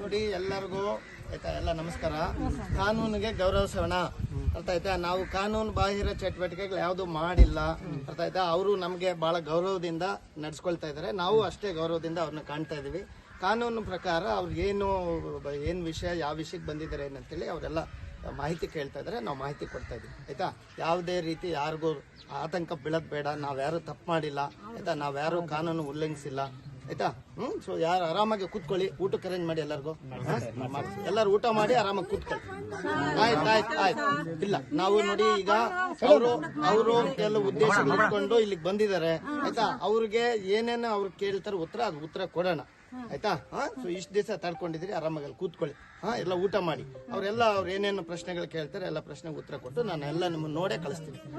ನೋಡಿ, ಎಲ್ಲರಿಗೂ ಆಯ್ತಾ, ಎಲ್ಲ ನಮಸ್ಕಾರ. ಕಾನೂನಿಗೆ ಗೌರವ ಸವಣ ಅರ್ಥ ಆಯ್ತಾ? ನಾವು ಕಾನೂನು ಬಾಹಿರ ಚಟುವಟಿಕೆಗಳು ಯಾವುದು ಮಾಡಿಲ್ಲ. ಅರ್ಥ ಆಯ್ತಾ? ಅವರು ನಮಗೆ ಬಹಳ ಗೌರವದಿಂದ ನಡ್ಸ್ಕೊಳ್ತಾ ಇದ್ದಾರೆ. ನಾವು ಅಷ್ಟೇ ಗೌರವದಿಂದ ಅವ್ರನ್ನ ಕಾಣ್ತಾ ಇದೀವಿ ಕಾನೂನು ಪ್ರಕಾರ ಅವ್ರಿಗೆ ಏನು ಏನು ವಿಷಯ, ಯಾವ ವಿಷಯಕ್ಕೆ ಬಂದಿದ್ದಾರೆ ಏನಂತೇಳಿ ಅವರೆಲ್ಲ ಮಾಹಿತಿ ಕೇಳ್ತಾ ಇದ್ದಾರೆ, ನಾವು ಮಾಹಿತಿ ಕೊಡ್ತಾ ಇದೀವಿ ಆಯ್ತಾ? ಯಾವುದೇ ರೀತಿ ಯಾರಿಗೂ ಆತಂಕ ಬೀಳೋದು ಬೇಡ, ನಾವ್ಯಾರು ತಪ್ಪು ಮಾಡಿಲ್ಲ, ಆಯ್ತಾ? ನಾವ್ಯಾರು ಕಾನೂನು ಉಲ್ಲಂಘಿಸಿಲ್ಲ. ಆಯ್ತಾ? ಹ್ಮ್ ಸೊ ಯಾರು ಆರಾಮಾಗಿ ಕೂತ್ಕೊಳ್ಳಿ, ಊಟಕ್ಕೆ ಅರೇಂಜ್ ಮಾಡಿ ಎಲ್ಲರಿಗೂ. ಎಲ್ಲರೂ ಊಟ ಮಾಡಿ ಆರಾಮಾಗಿ ಕೂತ್ಕೊಳ್ಳಿ. ಆಯ್ತು ಆಯ್ತು ಆಯ್ತು. ಇಲ್ಲ, ನಾವು ನೋಡಿ ಈಗ ಅವರು ಅವರು ಕೆಲವು ಉದ್ದೇಶ ಇಟ್ಕೊಂಡು ಇಲ್ಲಿಗೆ ಬಂದಿದ್ದಾರೆ. ಆಯ್ತಾ? ಅವ್ರಿಗೆ ಏನೇನು ಅವ್ರು ಕೇಳ್ತಾರೆ ಉತ್ತರ, ಅದು ಉತ್ತರ ಕೊಡೋಣ. ಆಯ್ತಾ? ಹಾ ಸೊ ಇಷ್ಟು ದಿವಸ ತಡ್ಕೊಂಡಿದ್ರಿ ಆರಾಮಾಗಿ ಅಲ್ಲಿ ಕೂತ್ಕೊಳ್ಳಿ. ಹಾ, ಎಲ್ಲ ಊಟ ಮಾಡಿ. ಅವರೆಲ್ಲ ಅವ್ರು ಏನೇನು ಪ್ರಶ್ನೆಗಳು ಕೇಳ್ತಾರೆ, ಎಲ್ಲ ಪ್ರಶ್ನೆಗೆ ಉತ್ತರ ಕೊಟ್ಟು ನಾನು ಎಲ್ಲ ನಿಮ್ಮನ್ನು ನೋಡೇ ಕಳಿಸ್ತೀನಿ.